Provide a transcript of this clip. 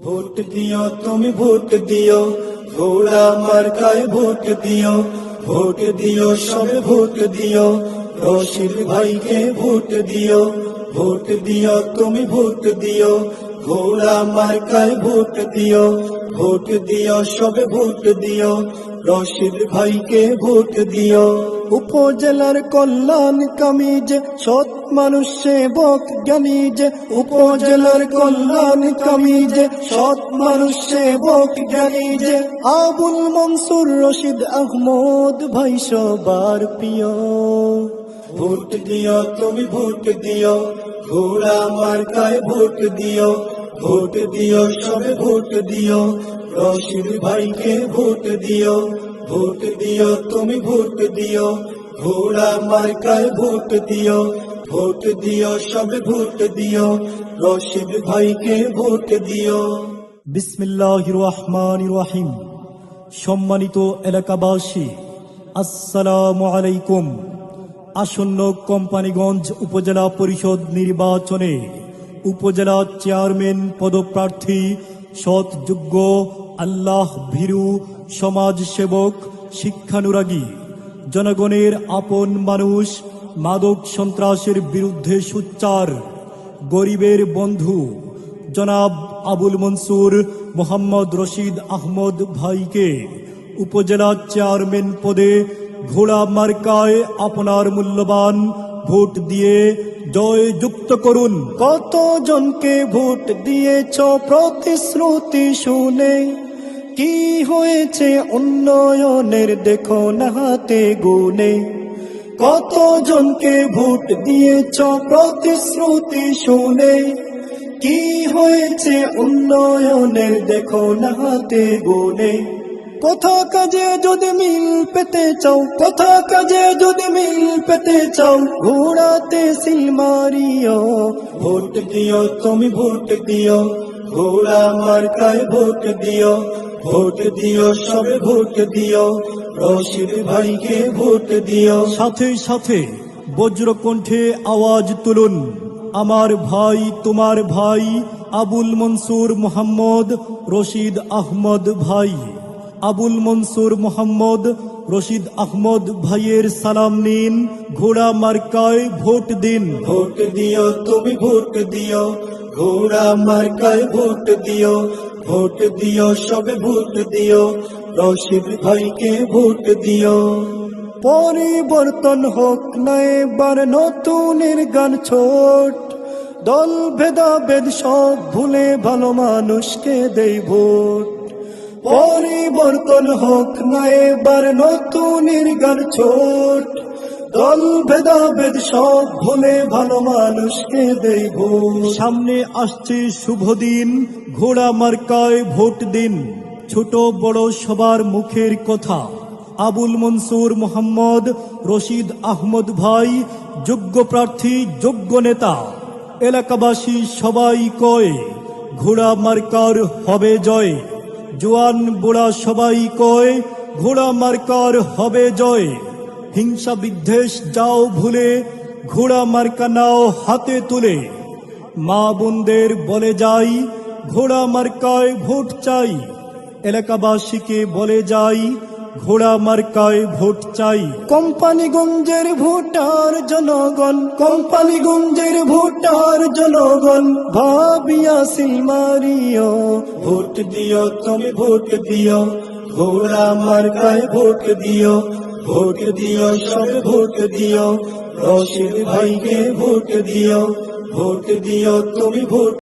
Vote দিও, তুমি vote দিও, ঘোড়া মার্কায় ভোট দিও ভোট দিও, সবে ভোট দিও, রশিদ ভাইকে ভোট দিও ভোট দিও, তুমি ভোট দিও ঘোড়া মার্কায় ভোট দিও ভোট দিও, সবে ভোট দিও, রশিদ ভাইকে ভোট দিও। উপজেলার কল্যাণ কামিজ সৎ মানুষ সেবক জ্ঞানী যে উপজেলার কল্যাণ কামিজ সৎ মানুষ সেবক জ্ঞানী যে আবুল মনসুর রশিদ আহমদ ভাই সবার প্রিয়। ভোট দিও, তুমি ভোট দিও, ঘোড়া মার্কায় ভোট দিও ভোট দিও, সবে ভোট দিও। রশিদ ভাইকে ভোট দিও ভোট দিও, তুমি ভোট দিও। ঘোড়া মার্কায় ভোট দিও ভোট দিও, সবে ভোট দিও। রশিদ ভাইকে ভোট দিও। বিসমিল্লাহ রহমান রহিম। সম্মানিত এলাকাবাসী, আসসালামু আলাইকুম। আসন্ন কোম্পানিগঞ্জ উপজেলা পরিষদ নির্বাচনে উপজেলা চেয়ারম্যান পদপ্রার্থী, সৎযোগ্য, আল্লাহ ভীরু, সমাজসেবক, শিক্ষানুরাগী। জনগণের আপন মানুষ, মাদক সন্ত্রাসের বিরুদ্ধে সোচ্চার গরিবের বন্ধু। জনাব আবুল মনসুর মোহাম্মদ রশিদ আহমদ ভাইকে উপজেলা চেয়ারম্যান পদে ঘোড়া মার্কায় আপনার মূল্যবান ভোট দিয়ে জয় যুক্ত করুন। কত জনকে ভোট দিয়েছ প্রতিশ্রুতি শুনে? কি হয়েছে উন্নয়নের দেখো না হাতে গুনে? কত জনকে ভোট দিয়েছ প্রতিশ্রুতি শুনে? কি হয়েছে উন্নয়নের দেখো না হাতে গুনে? কোথা কাজে যদি মিল পেতে চাও কোথা কাজে যদি মিল পেতে চাও ঘোড়াতে সিল মারিও। ভোট দিও তুমি ভোট দিও ঘোড়া মার্কায় ভোট দিও ভোট দিও সবে ভোট দিও রশিদ ভাইকে ভোট দিও। সাথে সাথে বজ্রকণ্ঠে আওয়াজ তুলুন আমার ভাই তোমার ভাই আবুল মনসুর মোহাম্মদ রশিদ আহমদ ভাই। আবুল মনসুর মোহাম্মদ রশিদ আহমদ ভাইয়ের সালাম নিন। ঘোড়া মার্কায় ভোট দিন। ভোট দিও তুমি ভোট দিও। ঘোড়া মার্কায় ভোট দিও। ভোট দিও সবে ভোট দিও। রশিদ ভাইকে ভোট দিও। পরিবর্তন হোক না এবার নতুনের গান ছোট। দল ভেদাভেদ সব ভুলে ভালো মানুষকে দেই ভোট। পরিবর্তন হোক না এবার নতুনের গান ছোট। দল, ভেদাভেদ সব ভুলে ভালো মানুষকে দেই সামনে আসছে শুভ দিন, ঘোড়া মার্কায় ভোট দিন। ছোট বড় সবার মুখের কথা। আবুল মনসুর মোহাম্মদ, রশিদ আহমদ ভাই, যোগ্য প্রার্থী, যোগ্য নেতা। এলাকাবাসী সবাই কয়, ঘোড়া মার্কার হবে জয়। জোয়ান বুড়া সবাই কয়, ঘোড়া মার্কার হবে জয়। হিংসা বিদ্বেষ যাও ভুলে, ঘোড়া মার্কা নাও হাতে তুলে। মা বোনদের বলে যাই, ঘোড়া মার্কায় ভোট চাই। এলাকাবাসীকে বলে যাই ঘোড়া মার্কায় ভোট চাই। কোম্পানিগঞ্জের ভোটার জনগণ কোম্পানিগঞ্জের ভোটার জনগণ ভাবিয়া সিলমারিও ভোট দিও তুমি ভোট দিও ঘোড়া মার্কায় ভোট দিও ভোট দিও সব ভোট দিও রশিদ ভাইকে ভোট দিও ভোট দিও তুমি ভোট